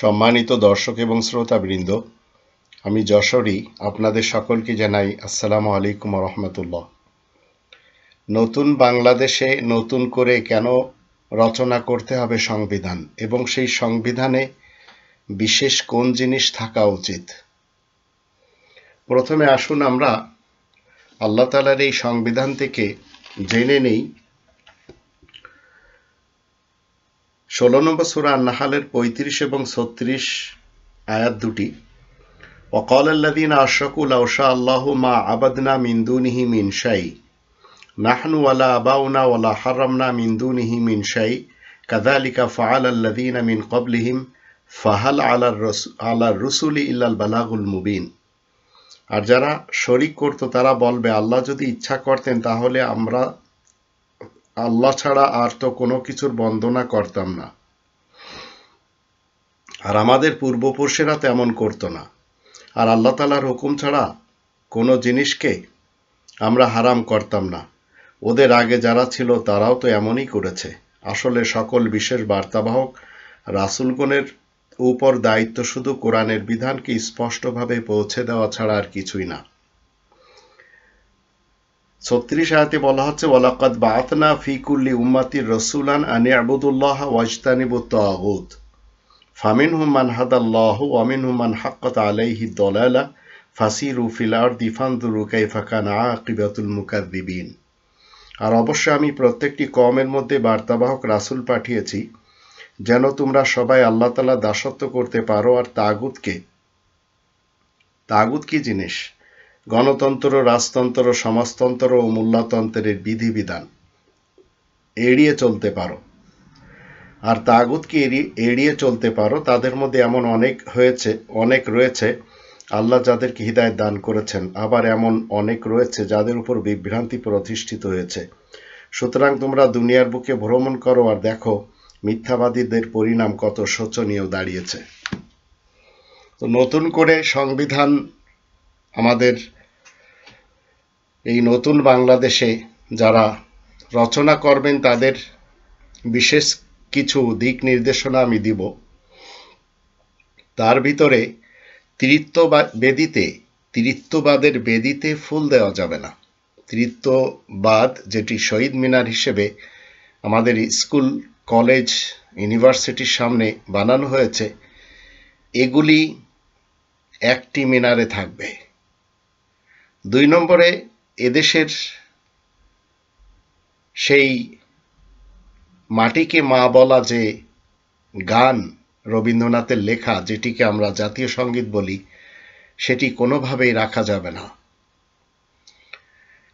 সম্মানিত দর্শক এবং শ্রোতাবৃন্দ, আমি যশোরী আপনাদের সকলকে জানাই আসসালামু আলাইকুম রহমতুল্লাহ। নতুন বাংলাদেশে নতুন করে কেন রচনা করতে হবে সংবিধান এবং সেই সংবিধানে বিশেষ কোন জিনিস থাকা উচিত? প্রথমে আসুন আমরা আল্লাহ তালার এই সংবিধান থেকে জেনে নেই ষোলো নম্বর সুরা নাহালের পঁয়ত্রিশ এবং ছত্রিশ আয়াত দুটি وقال الذين أشركوا لو شاء الله ما عبدنا من دونه من شيء نحن ولا أباؤنا ولا حرمنا من دونه من شيء كذلك فعل الذين من قبلهم فهل على الرسول, على الرسل إلا البلاغ المبين আর যারা শরিক করত তারা বলবে আল্লাহ যদি ইচ্ছা করতেন তাহলে আমরা আল্লাহ ছাড়া আর তো কোনো কিছুর বন্দনা করতাম না। আর আমাদের পূর্বপুরুষেরা তেমন করতো না। আর আল্লাহ তালার হুকুম ছাড়া কোনো জিনিসকে আমরা হারাম করতাম না। ওদের আগে যারা ছিল তারাও তো এমনই করেছে। আসলে সকল বিশেষ বার্তাবাহক রাসুলগণের উপর দায়িত্ব শুধু কোরআনের বিধানকে স্পষ্টভাবে পৌঁছে দেওয়া ছাড়া আর কিছুই না। ছত্রিশ আয়াতে বলা হচ্ছে, ওয়ালাকাদ বাতনা ফিকুল্লি উম্মাতির রসুলান আনি আবুদুল্লাহ ওয়াজতানিবু তাগুত। ফামিন হুমান হাদাল্লাহ ওয়ামিন হুমান হাক্কত আলাইহি দলালা, ফাসিরু ফিল আরদি ফানদুরু কাইফা কানা আকিবাতুল মুকাদ্দিবিন। আর অবশ্য আমি প্রত্যেকটি কমের মধ্যে বার্তাবাহক রাসুল পাঠিয়েছি, যেন তোমরা সবাই আল্লাহ তালা দাসত্ব করতে পারো। আর তাগুতকে, তাগুত কি জিনিস? গণতন্ত্র, রাজতন্ত্র, সমাজতন্ত্র ও মূল্যতন্ত্রের বিধিবিধান। এড়িয়ে চলতে পারো। আর তাগুতকে এড়িয়ে চলতে পারো? তাদের মধ্যে এমন অনেক হয়েছে, অনেক রয়েছে। আল্লাহ যাদেরকে হৃদায়ত দান করেছেন, আবার এমন অনেক রয়েছে যাদের উপর বিভ্রান্তি প্রতিষ্ঠিত হয়েছে। সুতরাং তোমরা দুনিয়ার বুকে ভ্রমণ করো আর দেখো মিথ্যাবাদীদের পরিণাম কত শোচনীয় দাঁড়িয়েছে। তো নতুন করে সংবিধান আমাদের এই নতুন বাংলাদেশে যারা রচনা করবেন, তাদের বিশেষ কিছু দিক নির্দেশনা আমি দিব। তার ভিতরে তৃত্ববাদ বেদিতে তৃত্ববাদের বেদিতে ফুল দেওয়া যাবে না। তৃত্ববাদ যেটি শহীদ মিনার হিসেবে আমাদের স্কুল, কলেজ, ইউনিভার্সিটির সামনে বানানো হয়েছে, এগুলি একটি মিনারে থাকবে। দুই নম্বরে এদেশের সেই মাটিকে মা বলা যে গান রবীন্দ্রনাথের লেখা, যেটিকে আমরা জাতীয় সংগীত বলি, সেটি কোনোভাবেই রাখা যাবে না।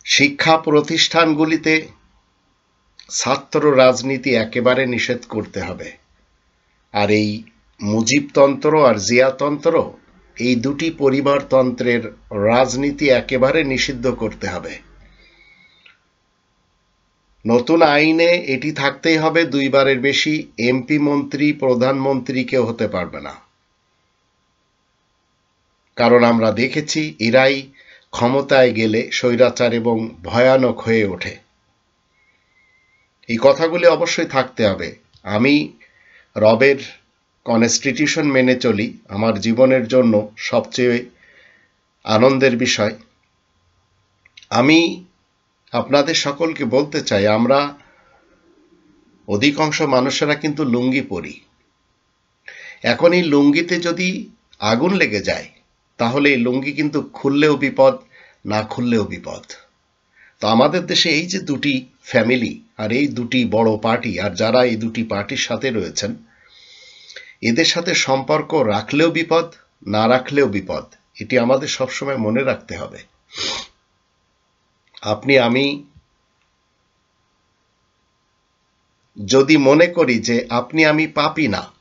শিক্ষা প্রতিষ্ঠানগুলিতে ছাত্র রাজনীতি একেবারে নিষেধ করতে হবে। আর এই মুজিবতন্ত্র আর জিয়াতন্ত্র এই দুটি পরিবারতন্ত্রের রাজনীতি একেবারে নিষিদ্ধ করতে হবে। নতুন আইনে এটি থাকতেই হবে, দুইবারের বেশি এমপি মন্ত্রী, প্রধানমন্ত্রী কেউ হতে পারবে না। কারণ আমরা দেখেছি এরাই ক্ষমতায় গেলে স্বৈরাচার এবং ভয়ানক হয়ে ওঠে। এই কথাগুলি অবশ্যই থাকতে হবে। আমি রবের কনস্টিটিউশন মেনে চলি আমার জীবনের জন্য সবচেয়ে আনন্দের বিষয়। আমি আপনাদের সকলকে বলতে চাই, আমরা অধিকাংশ মানুষেরা কিন্তু লুঙ্গি পরি। এখন এই লুঙ্গিতে যদি আগুন লেগে যায়, তাহলে এই লুঙ্গি কিন্তু খুললেও বিপদ, না খুললেও বিপদ। তো আমাদের দেশে এই যে দুটি ফ্যামিলি আর এই দুটি বড় পার্টি আর যারা এই দুটি পার্টির সাথে রয়েছেন এদের সাথে সম্পর্ক রাখলেও বিপদ, না রাখলেও বিপদ, এটি আমাদের সবসময় মনে রাখতে হবে। আপনি, আমি যদি মনে করি যে আপনি, আমি পাপি না,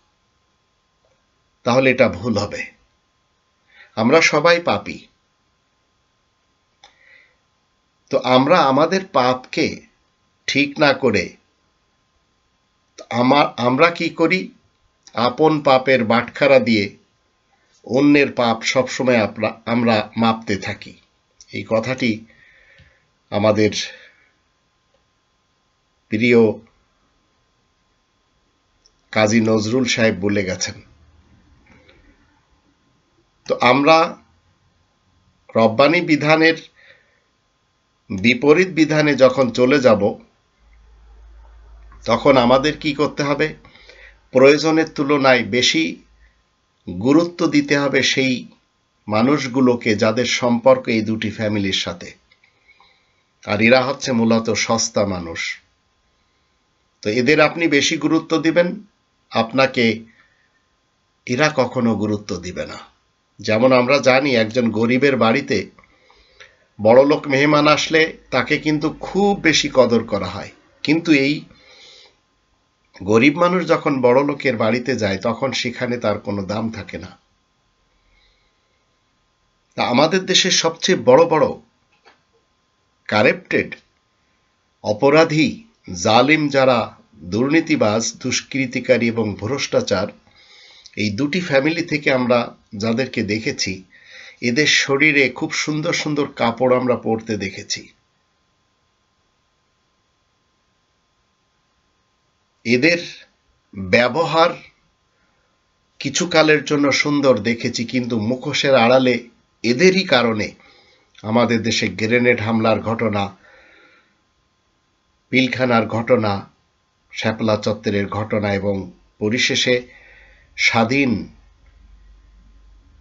তাহলে এটা ভুল হবে। আমরা সবাই পাপি। তো আমরা আমাদের পাপকে ঠিক না করে আমার আমরা কি করি? আপন পাপের বাটখারা দিয়ে অন্যের পাপ সবসময় আমরা মাপতে থাকি। এই কথাটি আমাদের প্রিয় কাজী নজরুল সাহেব বলে গেছেন। তো আমরা রব্বানি বিধানের বিপরীত বিধানে যখন চলে যাব, তখন আমাদের কি করতে হবে? প্রয়োজনের তুলনায় বেশি গুরুত্ব দিতে হবে সেই মানুষগুলোকে যাদের সম্পর্ক এই দুটি ফ্যামিলির সাথে। আর এরা হচ্ছে মূলত সস্তা মানুষ। তো এদের আপনি বেশি গুরুত্ব দিবেন, আপনাকে এরা কখনো গুরুত্ব দিবে না। যেমন আমরা জানি একজন গরিবের বাড়িতে বড়লোক মেহমান আসলে তাকে কিন্তু খুব বেশি কদর করা হয়। কিন্তু এই গরিব মানুষ যখন বড় লোকের বাড়িতে যায়, তখন সেখানে তার কোনো দাম থাকে না। তা আমাদের দেশের সবচেয়ে বড় বড় কারেপ্টেড অপরাধী, জালিম যারা, দুর্নীতিবাজ, দুষ্কৃতিকারী এবং ভ্রষ্টাচার, এই দুটি ফ্যামিলি থেকে আমরা যাদেরকে দেখেছি, এদের শরীরে খুব সুন্দর সুন্দর কাপড় আমরা পরতে দেখেছি। এদের ব্যবহার কিছুকালের জন্য সুন্দর দেখেছি, কিন্তু মুখোশের আড়ালে এদেরই কারণে আমাদের দেশে গ্রেনেড হামলার ঘটনা, পিলখানার ঘটনা, শ্যাপলা চত্বরের ঘটনা এবং পরিশেষে স্বাধীন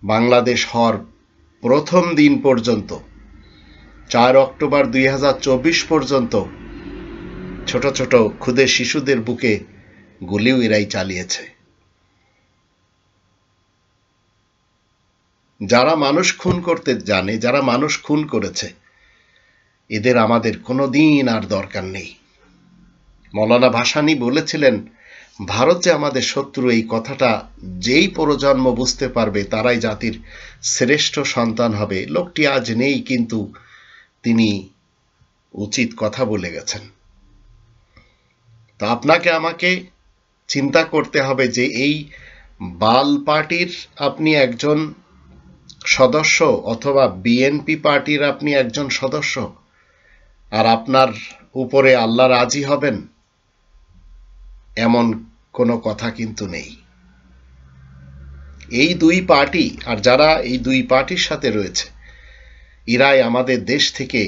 বাংলাদেশ হওয়ার প্রথম দিন পর্যন্ত, চার অক্টোবর দুই হাজার চব্বিশ পর্যন্ত ছোট ছোট ক্ষুদে শিশুদের বুকে গুলিও এরাই চালিয়েছে। যারা মানুষ খুন করতে জানে, যারা মানুষ খুন করেছে, এদের আমাদের কোনো দিন আর দরকার নেই। মৌলানা ভাসানি বলেছিলেন, ভারত যে আমাদের শত্রু এই কথাটা যেই প্রজন্ম বুঝতে পারবে, তারাই জাতির শ্রেষ্ঠ সন্তান হবে। লোকটি আজ নেই, কিন্তু তিনি উচিত কথা বলে গেছেন। তো আপনাকে আমাকে চিন্তা করতে হবে যে এই বাল পার্টির আপনি একজন সদস্য অথবা বিএনপি পার্টির আপনি একজন সদস্য আর আপনার উপরে আল্লাহ রাজি হবেন, এমন কোনো কথা কিন্তু নেই। এই দুই পার্টি, আর যারা এই দুই পার্টির সাথে রয়েছে, এরাই আমাদের দেশ থেকে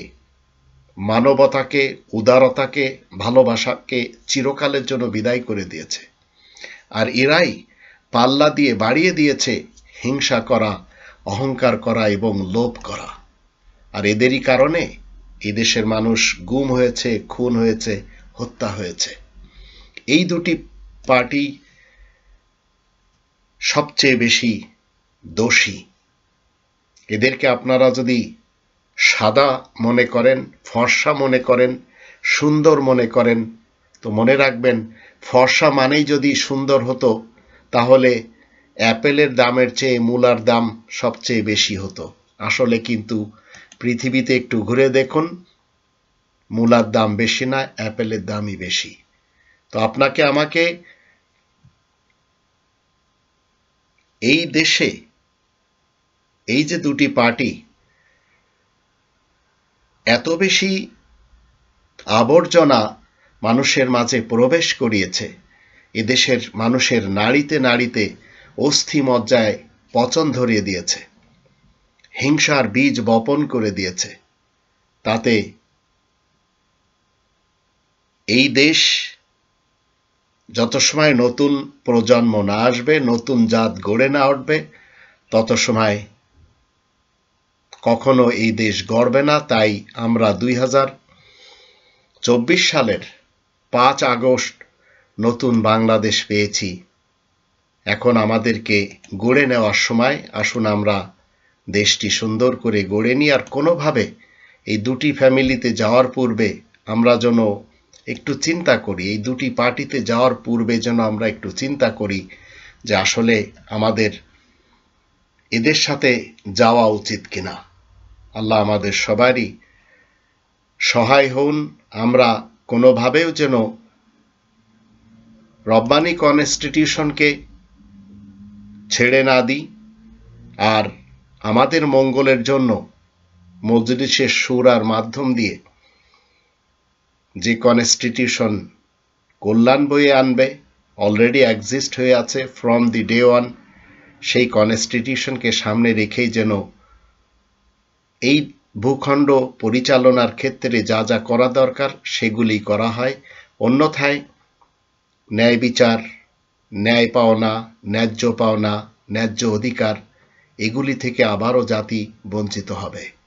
মানবতাকে, উদারতাকে, ভালোবাসাকে চিরকালের জন্য বিদায় করে দিয়েছে। আর এরাই পাল্লা দিয়ে বাড়িয়ে দিয়েছে হিংসা করা, অহংকার করা এবং লোভ করা। আর এদেরই কারণে এই দেশের মানুষ গুম হয়েছে, খুন হয়েছে, হত্যা হয়েছে। এই দুটি পার্টি সবচেয়ে বেশি দোষী। এদেরকে আপনারা যদি সাদা মনে করেন, ফর্সা মনে করেন, সুন্দর মনে করেন। তো মনে রাখবেন, ফর্সা মানেই যদি সুন্দর হতো, তাহলে অ্যাপেলের দামের চেয়ে মূলার দাম সবচেয়ে বেশি হতো। আসলে কিন্তু পৃথিবীতে একটু ঘুরে দেখুন, মূলার দাম বেশি না, অ্যাপেলের দামই বেশি। তো আপনাকে আমাকে এই দেশে এই যে দুটি পার্টি এত বেশি আবর্জনা মানুষের মাঝে প্রবেশ করিয়েছে। এদেশের মানুষের নাড়িতে নাড়িতে অস্থি মজ্জায় পচন ধরিয়ে দিয়েছে। হিংসার বীজ বপন করে দিয়েছে। তাতে এই দেশ যত সময় নতুন প্রজন্ম না আসবে, নতুন জাত গড়ে না উঠবে, তত সময় কখনো এই দেশ গড়বে না, তাই আমরা দুই হাজার চব্বিশ সালের পাঁচ আগস্ট নতুন বাংলাদেশ পেয়েছি। এখন আমাদেরকে গড়ে নেওয়ার সময় আসুন আমরা দেশটি সুন্দর করে গড়ে নিই, আর কোনোভাবে এই দুটি ফ্যামিলিতে যাওয়ার পূর্বে আমরা যেন একটু চিন্তা করি, এই দুটি পার্টিতে যাওয়ার পূর্বে যেন আমরা একটু চিন্তা করি যে আসলে আমাদের এদের সাথে যাওয়া উচিত কিনা। আল্লাহ আমাদের সবারই সহায় হন আমরা কোনোভাবেও যেন রব্বানি কনস্টিটিউশনকে ছেড়ে না দিই। আর আমাদের মঙ্গলের জন্য মজলিসের সুরার মাধ্যম দিয়ে যে কনস্টিটিউশন কল্যাণ বয়ে আনবে অলরেডি এক্সিস্ট হয়ে আছে ফ্রম দি ডে ওয়ান সেই কনস্টিটিউশনকে সামনে রেখেই যেন এই ভূখণ্ড পরিচালনার ক্ষেত্রে যা যা করা দরকার সেগুলি করা হয়। অন্যথায় ন্যায় বিচার, ন্যায় পাওনা, ন্যায্য পাওনা, ন্যায্য অধিকার, এগুলি থেকে আবারও জাতি বঞ্চিত হবে।